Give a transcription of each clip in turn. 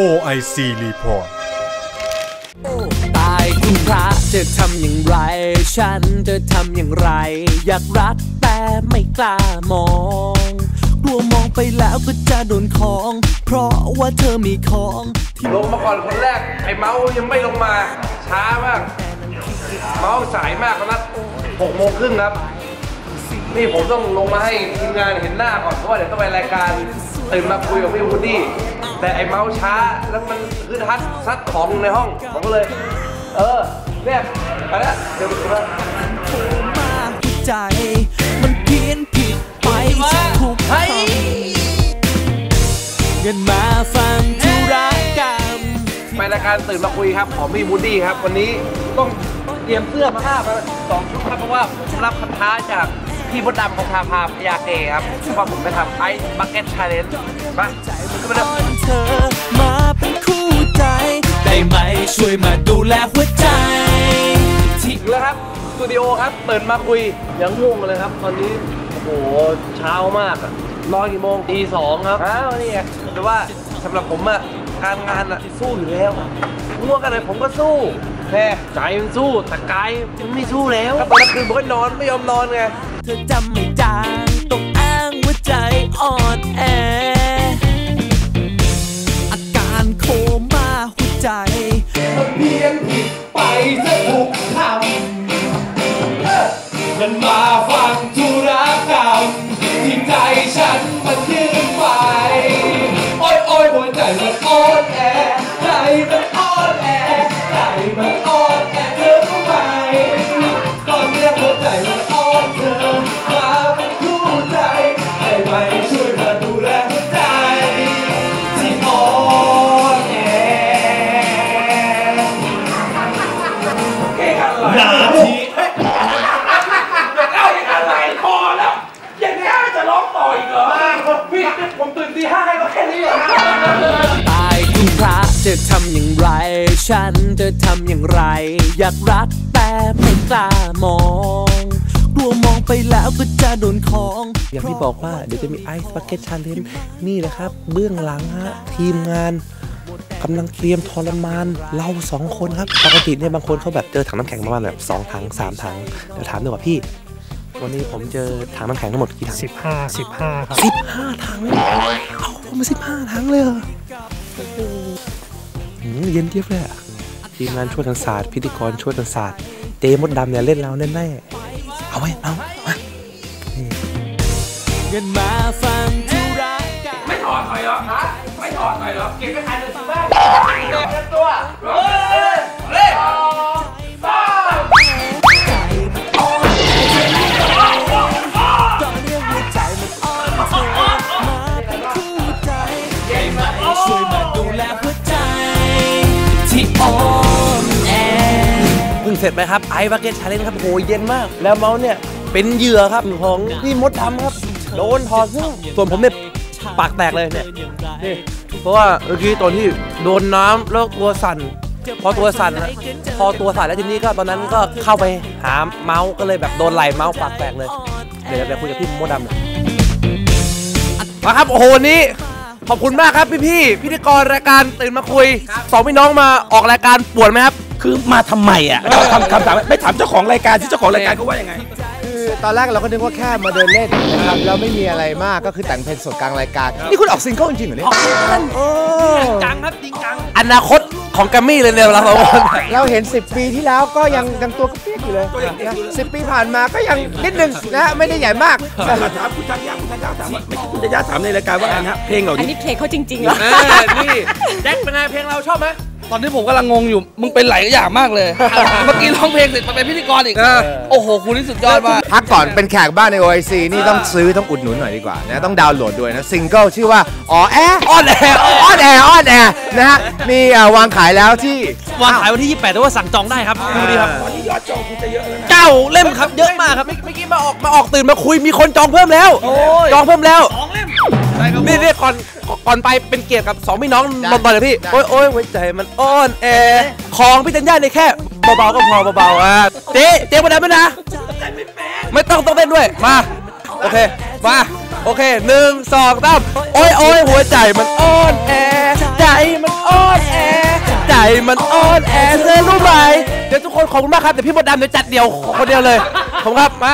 OIC Report ตายคุณพระจะทำอย่างไร ฉันจะทำอย่างไร อยากรักแต่ไม่กล้ามองกลัวมองไปแล้วก็จะโดนของ เพราะว่าเธอมีของลงมาก่อนคนแรก ไอ้เมาส์ยังไม่ลงมา ช้ามาก เมาส์สายมากตอนนั้นหกโมงครึ่งครับ นี่ผมต้องลงมาให้ทีมงานเห็นหน้าก่อน เพราะว่าเดี๋ยวต้องไปรายการตื่นมาคุยกับพี่วูดดี้ แต่ไอ้เมาส์ช้าแล้วมันคือทัดซัดของในห้องผมก็เลย เออเนี่ยไปแล้วเดี๋ยวดูนะมากหัวใจมันเพี้ยนผิดไปทุกคำเงินมาฟังธุรกรรมไปรายการตื่นมาคุยครับของพี่วูดดี้ครับ วันนี้ต้องเตรียมเสื้อมาห้ามาสองชุดครับเพราะว่าผมรับคำท้าจาก พี่มดดำคชาพาพยาเกครับว่าผมไปทำไอซ์บักเก็ตชาเลนจ์มาขึ้นมาเด้อเธอมาเป็นคู่ใจได้ไหมช่วยมาดูแลหัวใจที่ถึงแล้วครับสตูดิโอครับเปิดมาคุยยังง่วงเลยครับ ตอนนี้โอ้โหเช้ามากอะนอนกี่โมงตีสองครับอ้าวนี่ไงแต่ว่าสำหรับผมอะการงานอะสู้อยู่แล้วง่วงกันเลยผมก็สู้แค่ใจมันสู้แต่กายมันไม่สู้แล้วตอนกลางคืนผมก็นอนไม่ยอมนอนไงเธอจำไม่จางต้องอ้างว่าใจอ่อนแอ อาการโคม่าหัวใจเพียงผิดไปซะทุกคำมันมาฟัง จะทำอย่างไร ฉันจะทำอย่างไร อยากรักแต่ไม่กล้ามองกลัวมองไปแล้วก็จะโดนของ อย่างที่บอกว่าเดี๋ยวจะมีไอซ์บักเก็ตชาเลนนี่แหละครับ เบื้องหลังฮะ ทีมงานกำลังเตรียมทรมานเราสองคนครับปกติเนี่ยบางคนเขาแบบเจอถังน้ำแข็งประมาณแบบ2ถัง3ถังเดี๋ยวถามดีกว่าพี่ วันนี้ผมเจอถังน้ำแข็งทั้งหมดกี่ถัง15 15ครับสิบห้าถังเอาผมมาสิบห้าถังเลยเหรอโอ้โหหืม เย็นเทียบเลยอะทีมงานช่วยกันศาสตร์ พิธีกรช่วยกันศาสตร์ เจมดดำเนี่ยเล่นเราแน่ๆเอาไว้เอามาเงินมาฟังธุรกรรมไม่ถอดหน่อยเหรอฮะไม่ถอดหน่อยเหรอเก็บไปขายเลยสิบ้างเก็บตัวเฮ้ย เสร็จไปครับไอซ์บักเก็ตชาเลนครับโหเย็นมาก แล้วเมาส์เนี่ยเป็นเหยื่อครับของพี่มดดำครับ โดนถอดเสื้อส่วนผมเนี่ยปากแตกเลยเนี่ยนี่เพราะว่าเมื่อกี้ตอนที่โดนน้ำแล้วตัวสั่น พอตัวสั่นนะพอตัวสั่นแล้วทีนี้ก็ตอนนั้นก็เข้าไปหาเมาส์ก็เลยแบบโดนไหลเมาส์ปากแตกเลยเดี๋ยวไปคุยกับพี่มดดำหน่อยมาครับโอ้โหวันนี้ขอบคุณมากครับพี่พี่พิธีกรรายการตื่นมาคุยสองพี่น้องมาออกรายการปวดไหมครับ คือมาทำไมอะคำคำถามไม่ถามเจ้าของรายการที่เจ้าของรายการเขาว่ายังไง คือตอนแรกเราก็นึกว่าแค่มาเดินเล่นนะครับแล้วไม่มีอะไรมากก็คือแต่งเพลงสดกลางรายการ นี่คุณออกซิงเกิลจริงๆเหรอเนี่ยโอ้จังครับจริงจังอนาคตของแกัมมี่เลยเนี่ยเราสองคนเราเห็น 10 ปีที่แล้วก็ยังยังตัวกระเปียกอยู่เลยนะสิปีผ่านมาก็ยังนิดนึงนะไม่ได้ใหญ่มากถามคุณธัญญาคุณธัญญาถามว่าไม่คุณธัญญาถามในรายการว่าไงฮะเพลงเหล่าอันนี้ นี้เพลงเขาจริงๆเหรอ เออนี่แจ็คเป็นไงเพลงเราชอบไหม ตอนนี้ผมกำลังงงอยู่ มึงเป็นหลายอย่างมากเลย เมื่อกี้ร้องเพลงเสร็จมาเป็นพิธีกรอีก โอ้โห คุณนี่สุดยอดมาก พักก่อนเป็นแขกบ้านใน OIC นี่ต้องซื้อต้องอุดหนุนหน่อยดีกว่านะ ต้องดาวน์โหลดด้วยนะ ซิงเกิลชื่อว่า อ๋อแอออนแอออนแอออนแอนะฮะ มีอ่าวางขายแล้วที่ วางขายวันที่ 28แต่ว่าสั่งจองได้ครับ ดูดิครับตอนนี้ยอดจองคุณจะเยอะแล้วนะเก้าเล่มครับ เยอะมากครับ เมื่อกี้มาออกมาออกตื่นมาคุย มีคนจองเพิ่มแล้ว จองเพิ่มแล้วสองเล่มนี่นี่ก่อน ก่อนไปเป็นเกียรติกับสองพี่น้องได้นนท์เลยพี่ได้โอ้ยโอ้ยหัวใจมันอ่อนแอของพี่ธัญญาเนี่ยแค่เบาๆก็พอเบาๆอะเจ๊เจ๊มาได้ไหมนะ ไม่ต้องต้องเต้นด้วยมา โอเค มาโอเคหนึ่งสองสามโอ้ยโอ้ยหัวใจมันอ่อนแอใจมันอ่อนแอใจมันอ่อนแอเธอรู้ไหมเดี๋ยวทุกคนขอบคุณมากครับเดี๋ยวพี่มดดำเดี๋ยวจัดเดียวคนเดียวเลยขอบคุณครับมา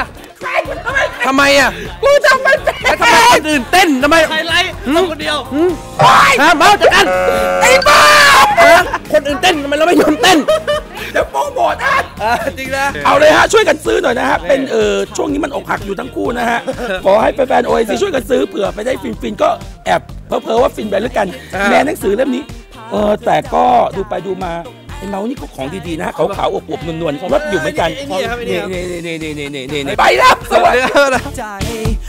ทำไมอะกูทำไม่เป็นทำไมคนอื่นเต้นทำไมไฮไลท์เราคนเดียวฮะเมาจัดกันไอ้บ้าคนอื่นเต้นทำไมเราไม่ยอมเต้นเดี๋ยวโปรโมทอะจริงนะเอาเลยฮะช่วยกันซื้อหน่อยนะฮะเป็นเออช่วงนี้มันอกหักอยู่ทั้งคู่นะฮะขอให้แฟนๆโอเอซีช่วยกันซื้อเผื่อไปได้ฟินฟินๆก็แอบเพ้อๆว่าฟินไปแล้วกันแม่หนังสือเล่มนี้เออแต่ก็ดูไปดูมา ไอ้เมาส์นี่ก็ของดีๆนะฮะขาวๆอวบๆนวลๆรสอยู่เหมือนกันไอ้นี่ครับไอ้นี่นี่ครับนี่นี่นี่นี่นี่นี่ไปแล้วสวัสดีใจมันเพี้ยน